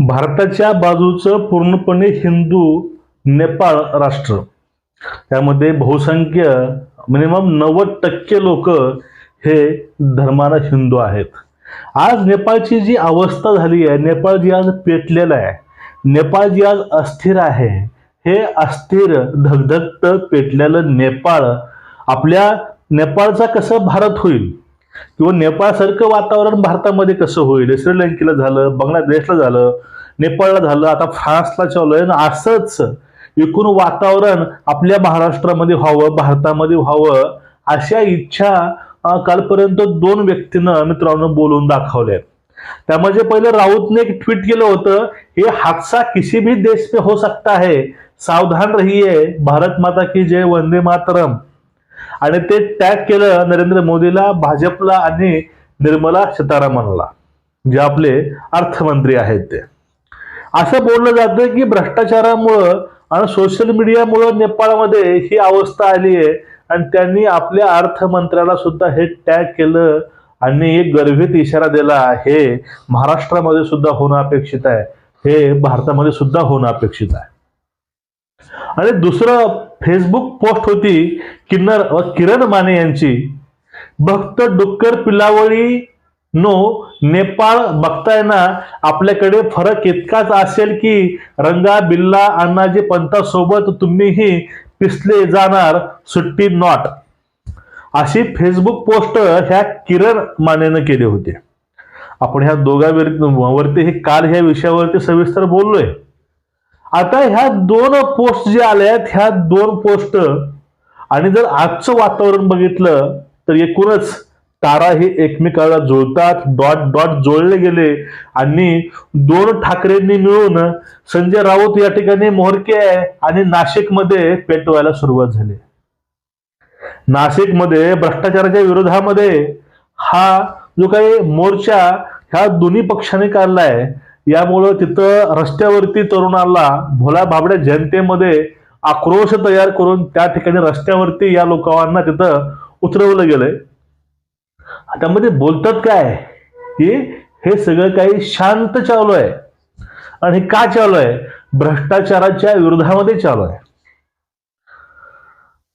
भारताच्या बाजूचं पूर्णपणे हिंदू नेपाळ राष्ट्र. त्यामध्ये बहुसंख्य मिनिमम नव्वद टक्के लोक हे धर्मानं हिंदू आहेत. आज नेपाळची जी अवस्था झाली आहे नेपाळ जी आज पेटलेलं आहे नेपाळ जी आज अस्थिर आहे हे अस्थिर धगधगत पेटलेलं नेपाळ आपल्या नेपाळचा कसं भारत होईल? किंवा नेपाळसारखं वातावरण भारतामध्ये कसं होईल? श्रीलंकेला झालं बांगलादेशला झालं नेपाळला झालं आता फ्रान्सला चालू आहे आणि असंच एकूण वातावरण आपल्या महाराष्ट्रामध्ये व्हावं भारतामध्ये व्हावं अशा इच्छा कालपर्यंत दोन व्यक्तीनं मित्रांनो बोलून दाखवल्या त्यामध्ये पहिले राऊतने एक ट्विट केलं होतं हे हादसा किसी भी देश पे हो सकता है सावधान रहिए भारत माता की जय वंदे मातरम. आणि ते टॅग केलं नरेंद्र मोदीला भाजपला आणि निर्मला सीतारामनला जे आपले अर्थमंत्री आहेत ते. असं बोललं जातं की भ्रष्टाचारामुळं आणि सोशल मीडियामुळं नेपाळमध्ये ही अवस्था आली आहे आणि त्यांनी आपल्या अर्थमंत्र्याला सुद्धा हे टॅग केलं आणि एक गर्भित इशारा दिला हे महाराष्ट्रामध्ये सुद्धा होणं अपेक्षित आहे. हे भारतामध्ये सुद्धा होणं अपेक्षित आहे. आणि दुसरं फेसबुक पोस्ट होती किन्नर व किरण माने यांची. भक्त डुक्कर पिलावळी नो नेपाळ बघतायना आपल्याकडे फरक इतकाच असेल की रंगा बिल्ला अण्णाजी पंतासोबत तुम्हीही पिसले जाणार सुट्टी नॉट. अशी फेसबुक पोस्ट ह्या किरण मानेनं केली होती. आपण ह्या दोघांवरती हे काल ह्या विषयावरती सविस्तर बोललोय. आता ह्या दोन पोस्ट जे आल्यात ह्या दोन पोस्ट आणि जर आजचं वातावरण बघितलं तर एकूणच तारा हे एकमेकाला जुळतात डॉट डॉट जोडले गेले. आणि दोन ठाकरेंनी मिळून संजय राऊत या ठिकाणी मोहरके आहे आणि नाशिकमध्ये पेटवायला सुरुवात झाली. नाशिकमध्ये भ्रष्टाचाराच्या विरोधामध्ये हा जो काही मोर्चा ह्या दोन्ही पक्षाने काढलाय यामुळं तिथं रस्त्यावरती तरुणाला भोला भाबड्या जनतेमध्ये आक्रोश तयार करून त्या ठिकाणी रस्त्यावरती या लोकांना तिथं उतरवलं गेलंय. त्यामध्ये बोलतात काय? की हे सगळं काही शांत चालू आहे. आणि हे का चालू आहे? भ्रष्टाचाराच्या विरोधामध्ये चालू आहे.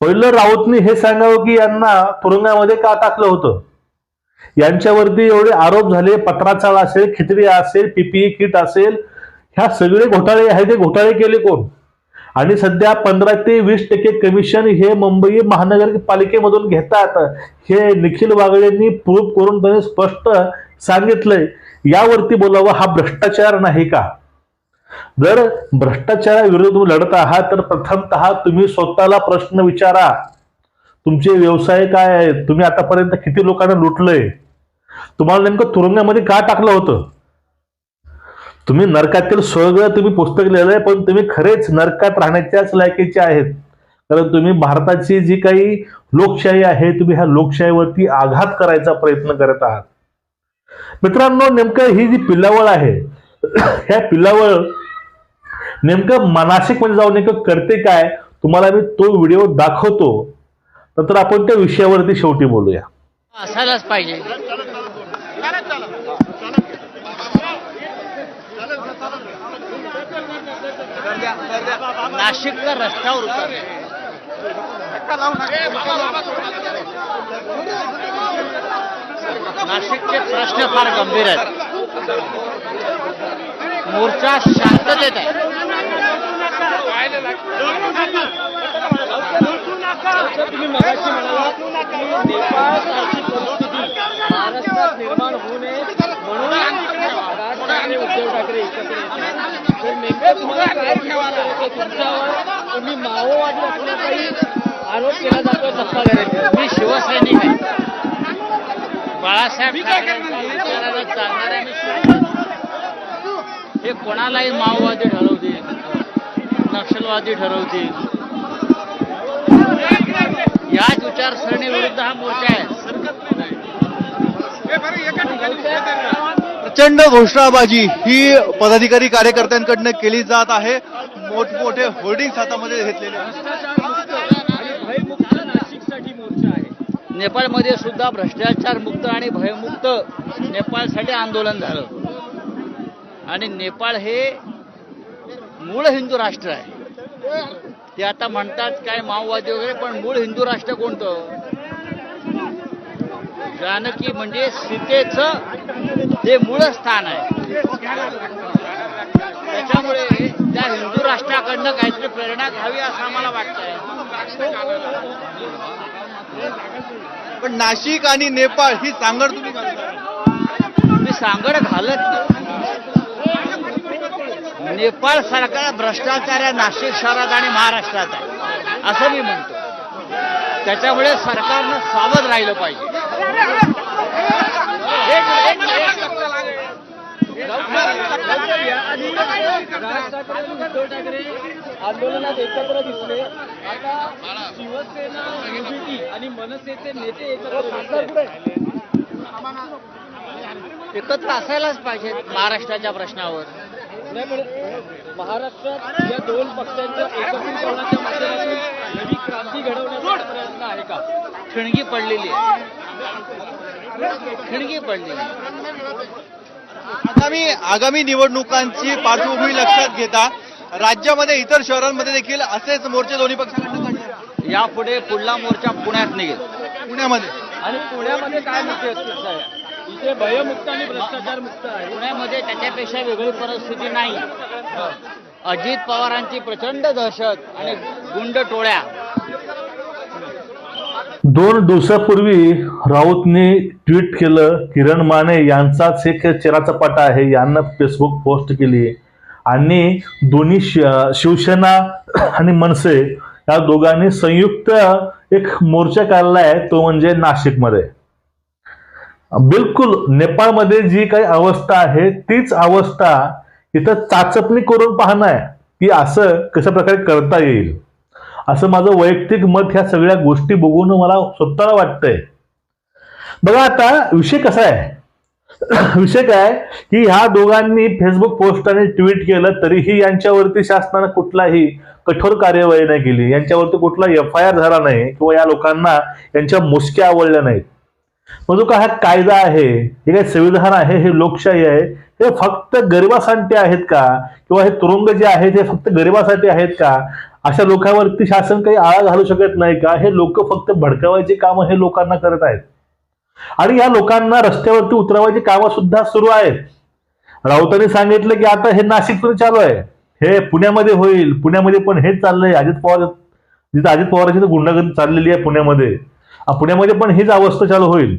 पहिलं राऊतनी हे सांगावं की यांना तुरुंगामध्ये का टाकलं होतं? यांच्यावरती एवढे आरोप झाले पत्राचाळ असेल खिचडी असेल पीपीई किट असेल ह्या सगळे घोटाळे आहेत ते घोटाळे केले कोण? आणि सध्या पंधरा ते वीस टक्के कमिशन हे मुंबई महानगरपालिकेमधून घेतात. हे निखिल वागळेंनी प्रूफ करून त्यांनी स्पष्ट सांगितलंय. यावरती बोलावं हा भ्रष्टाचार नाही का? जर भ्रष्टाचाराविरुद्ध तुम्ही लढत आहात तर प्रथमत तुम्ही स्वतःला प्रश्न विचारा. तुमचे व्यवसाय काय आहेत तुम्ही आतापर्यंत किती लोकांना लुटलंय? तुम्हाला नेमकं तुरुंगामध्ये का टाकलं होतं? तुम्ही नरकातील स्वर्ग तुम्ही पुस्तक लिहिलंय पण तुम्ही खरेच नरकात राहण्याच्याच लायकीचे आहेत. कारण तुम्ही भारताची जी काही लोकशाही आहे तुम्ही ह्या लोकशाहीवरती आघात करायचा प्रयत्न करत आहात. मित्रांनो नेमकं ही जी पिल्लावळ आहे ह्या पिल्लावळ नेमकं मानसिकमध्ये जाऊन नेमकं करते काय? तुम्हाला मी तो व्हिडिओ दाखवतो. नंतर आपण त्या विषयावरती शेवटी बोलूया. असायलाच पाहिजे. नाशिकचा रस्त्यावर नाशिकचे प्रश्न फार गंभीर आहेत. मोर्चा शांततेत आहे. तुम्ही मगाशी महाराष्ट्रात निर्माण होऊ नये म्हणून राज ठाकरे उद्धव ठाकरे एकत्र येतात तर नेमकं तुम्हाला काय तुमच्यावर तुम्ही माओवादी असल्याचाही आरोप केला जातो सत्ताधाऱ्यांनी मी. शिवसैनिक आहे बाळासाहेब चालणाऱ्या. हे कोणालाही माओवादी ठरवतील नक्षलवादी ठरवतील याच विचारसरणी विरुद्ध हा मोर्चा आहे. प्रचंड घोषणाबाजी ही पदाधिकारी कार्यकर्त्यांकडनं केली जात आहे. मोठमोठे होर्डिंग हातामध्ये घेतलेले आहेत. आणि भयमुक्त नाशिकसाठी मोर्चा आहे नेपाळमध्ये सुद्धा भ्रष्टाचार मुक्त आणि भयमुक्त नेपाळसाठी आंदोलन झालं. आणि नेपाळ हे मूळ हिंदू राष्ट्र आहे. ते आता म्हणतात काय माओवादी वगैरे पण मूळ हिंदू राष्ट्र कोणतं? जानकी म्हणजे सीतेचं हे मूळ स्थान आहे. त्याच्यामुळे त्या हिंदू राष्ट्राकडनं काहीतरी प्रेरणा घ्यावी असं आम्हाला वाटतंय. पण नाशिक आणि नेपाळ ही सांगड तुम्ही. मी सांगड घालत नाही. नेपाळ सरकार भ्रष्टाचार या नाशिक शहरात आणि महाराष्ट्रात आहे. असं मी म्हणतो. त्याच्यामुळे सरकारनं सावध राहिलं पाहिजे. एक- एक- आणि राज ठाकरे आणि उद्धव ठाकरे आंदोलनात एकत्र दिसले. आता शिवसेना आणि मनसेचे नेते एकत्र एकत्र असायलाच पाहिजे महाराष्ट्राच्या प्रश्नावर. महाराष्ट्रात या दोन पक्षांच्या एकत्रीकरणाच्या माध्यमातून नवी क्रांती घडवण्याचा प्रयत्न आहे का? ठिणगी पडलेली आहे. ठिणगी पडलेली आहे. आगामी आगामी निवडणुकांची पार्श्वभूमी लक्षात घेता राज्यामध्ये इतर शहरांमध्ये देखील असेच मोर्चे दोन्ही पक्षाकडनं काढले यापुढे पुढला मोर्चा पुण्यात निघेल. पुण्यामध्ये. आणि पुण्यामध्ये काय मुख्य अपेक्षा आहे? इथे भयमुक्त आणि भ्रष्टाचार मुक्त आहे. पुण्यामध्ये त्याच्यापेक्षा वेगळी परिस्थिती नाही. अजित पवारांची प्रचंड दहशत आणि गुंड टोळ्या. दोन दिवसापूर्वी राऊतने ट्विट केलं किरण माने यांचाच एक चेहराचा पटा आहे यांना फेसबुक पोस्ट केली आणि दोन्ही शि- शिवसेना आणि मनसे या दोघांनी संयुक्त एक मोर्चा काढला आहे तो म्हणजे नाशिकमध्ये. बिलकुल नेपाळमध्ये जी काही अवस्था आहे तीच अवस्था इथं चाचपणी करून पाहणं आहे की असं कशा प्रकारे करता येईल. असं माझं वैयक्तिक मत ह्या सगळ्या गोष्टी बघून मला स्वतःला वाटतंय. बघा आता विषय कसा आहे. विषय काय की ह्या दोघांनी फेसबुक पोस्ट आणि ट्विट केलं तरीही यांच्यावरती शासनानं कुठलाही कठोर कार्यवाही नाही केली. यांच्यावरती कुठला एफ आय आर झाला नाही किंवा या लोकांना यांच्या मुसक्या आवडल्या नाहीत. मग जो हा कायदा आहे हे काय संविधान आहे हे लोकशाही आहे हे फक्त गरिबासाठी आहेत का? किंवा हे तुरुंग जे आहेत हे फक्त गरिबासाठी आहेत का? अशा लोकांवरती शासन काही आळा घालू शकत नाही का? हे लोक फक्त भडकावायचे काम हे लोकांना करत आहेत. आणि या लोकांना रस्त्यावरती उतरवायची कामं सुद्धा सुरू आहेत. राऊतांनी सांगितलं की आता हे नाशिक चालू आहे. हे पुण्यामध्ये होईल. पुण्यामध्ये पण हेच चाललंय. अजित पवार जिथं अजित पवारांची तर गुंडागर्दी चाललेली आहे पुण्यामध्ये. पुण्यामध्ये पण हीच अवस्था चालू होईल.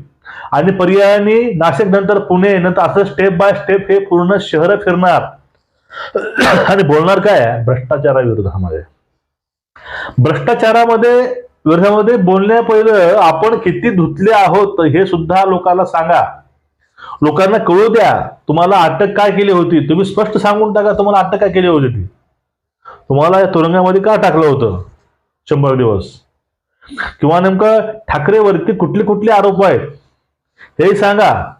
आणि पर्यायाने नाशिक नंतर पुणे नंतर असं स्टेप बाय स्टेप हे पूर्ण शहर फिरणार. आणि बोलणार काय भ्रष्टाचाराविरोधामध्ये भ्रष्टाचारामध्ये विरोधामध्ये बोलण्या पहिलं आपण किती धुतले आहोत हे सुद्धा लोकांना सांगा. लोकांना कळू द्या तुम्हाला अटक काय केली होती? तुम्ही स्पष्ट सांगून टाका तुम्हाला अटक काय केली होती ती? तुम्हाला या तुरुंगामध्ये का टाकलं होतं? शंभर दिवस. किंवा नेमकं ठाकरेवरती कुठले कुठले आरोप आहेत? हे सांगा.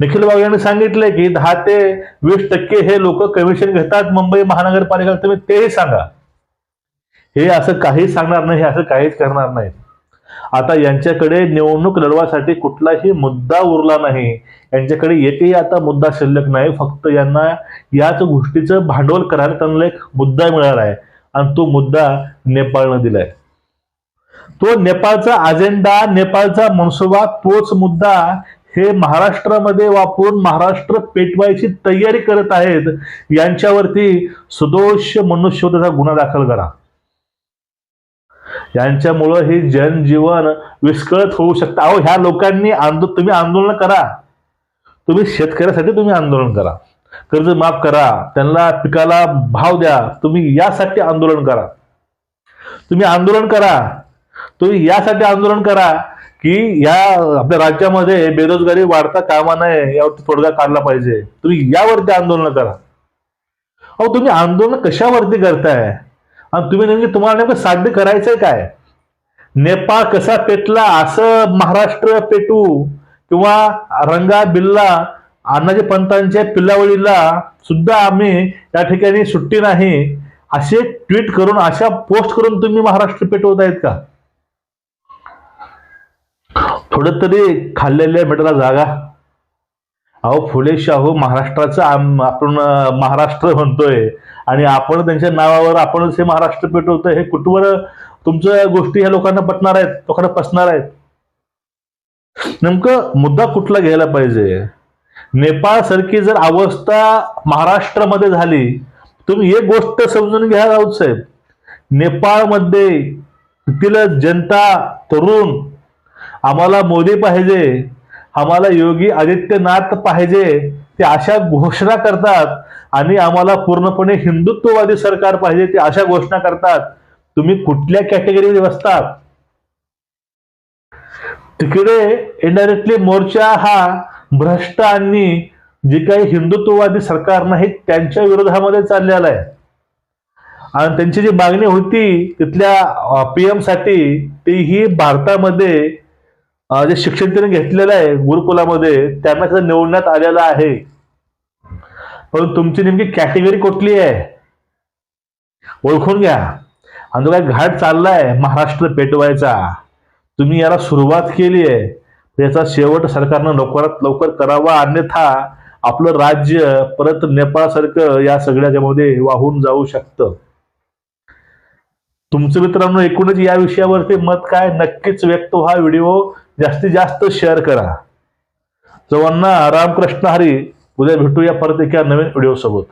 निखिल बाबू यांनी सांगितलंय की दहा ते वीस टक्के हे लोक कमिशन घेतात मुंबई महानगरपालिका तुम्ही तेही सांगा. हे असं काहीच सांगणार नाही हे असं काहीच करणार नाही. आता यांच्याकडे निवडणूक लढवासाठी कुठलाही मुद्दा उरला नाही. यांच्याकडे एकही आता मुद्दा शिल्लक नाही. फक्त यांना याच गोष्टीचं भांडवल करायला त्यांना एक मुद्दा मिळाला आहे आणि तो मुद्दा नेपाळनं दिलाय. तो नेपाळचा अजेंडा नेपाळचा मनसुबा तोच मुद्दा हे महाराष्ट्रामध्ये वापरून महाराष्ट्र पेटवायची तयारी करत आहेत. यांच्यावरती सदोष मनुष्यवधाचा गुन्हा दाखल करा. यांच्यामुळं हे जनजीवन विस्कळत होऊ शकतं. अहो ह्या लोकांनी आंदो तुम्ही आंदोलन करा. तुम्ही शेतकऱ्यासाठी तुम्ही आंदोलन करा. कर्ज माफ करा. त्यांना पिकाला भाव द्या. तुम्ही यासाठी आंदोलन करा. तुम्ही आंदोलन करा. तुम्ही यासाठी आंदोलन करा की या आपल्या राज्यामध्ये बेरोजगारी वाढता कामा नये यावरती तोडगा काढला पाहिजे. तुम्ही यावरती आंदोलन करा. अहो तुम्ही आंदोलन कशावरती करताय? आणि तुम्ही नेमके तुम्हाला नेमकं साध्य करायचंय काय? नेपाळ कसा पेटला असं महाराष्ट्र पेटू किंवा रंगा बिल्ला अण्णाजी पंतांच्या पिल्लावळीला सुद्धा आम्ही या ठिकाणी सुट्टी नाही असे ट्विट करून अशा पोस्ट करून तुम्ही महाराष्ट्र पेटवत आहेत का? थोडं तरी खाल्लेल्या मिठाला जागा. अहो फुले शाहू महाराष्ट्राचं आम- आपण महाराष्ट्र म्हणतोय. आणि आपण त्यांच्या नावावर आपणच हे महाराष्ट्र पेटवतोय हे कुठवर तुमच्या गोष्टी ह्या लोकांना पटणार आहेत लोकांना पसणार आहेत. नेमकं मुद्दा कुठला घ्यायला पाहिजे? नेपाळ सारखी जर अवस्था महाराष्ट्रामध्ये झाली तुम्ही एक गोष्ट समजून घ्या राऊत साहेब. नेपाळमध्ये तिथील जनता तरुण आम्हाला मोदी पाहिजे आम्हाला योगी आदित्यनाथ पाहिजे ते अशा घोषणा करतात आणि आम्हाला पूर्णपणे हिंदुत्ववादी सरकार पाहिजे ते अशा घोषणा करतात. तुम्ही कुठल्या कॅटेगरीमध्ये बसतात? तिकडे इनडायरेक्टली मोर्चा हा भ्रष्ट आणि जे काही हिंदुत्ववादी सरकार नाही त्यांच्या विरोधामध्ये चाललेला आहे. आणि त्यांची जी मागणी होती तिथल्या पीएमसाठी ती ही भारतामध्ये जे शिक्षण त्यांनी घेतलेलं आहे गुरुकुलामध्ये त्यांना त्याचं निवडण्यात आलेलं आहे. पण तुमची नेमकी कॅटेगरी कुठली आहे? ओळखून घ्या. आणि जो काय घाट चाललाय महाराष्ट्र पेटवायचा तुम्ही याला सुरुवात केली आहे. त्याचा शेवट सरकारनं लवकरात लवकर करावा अन्यथा आपलं राज्य परत नेपाळसारखं या सगळ्याच्यामध्ये वाहून जाऊ शकतं. तुमचं मित्रांनो एकूणच या विषयावरती मत काय? नक्कीच व्यक्त हा व्हिडिओ. जास्तीत जास्त शेअर करा. सर्वांना रामकृष्ण हरी उद्या भेटूया परत एका नवीन व्हिडिओसोबत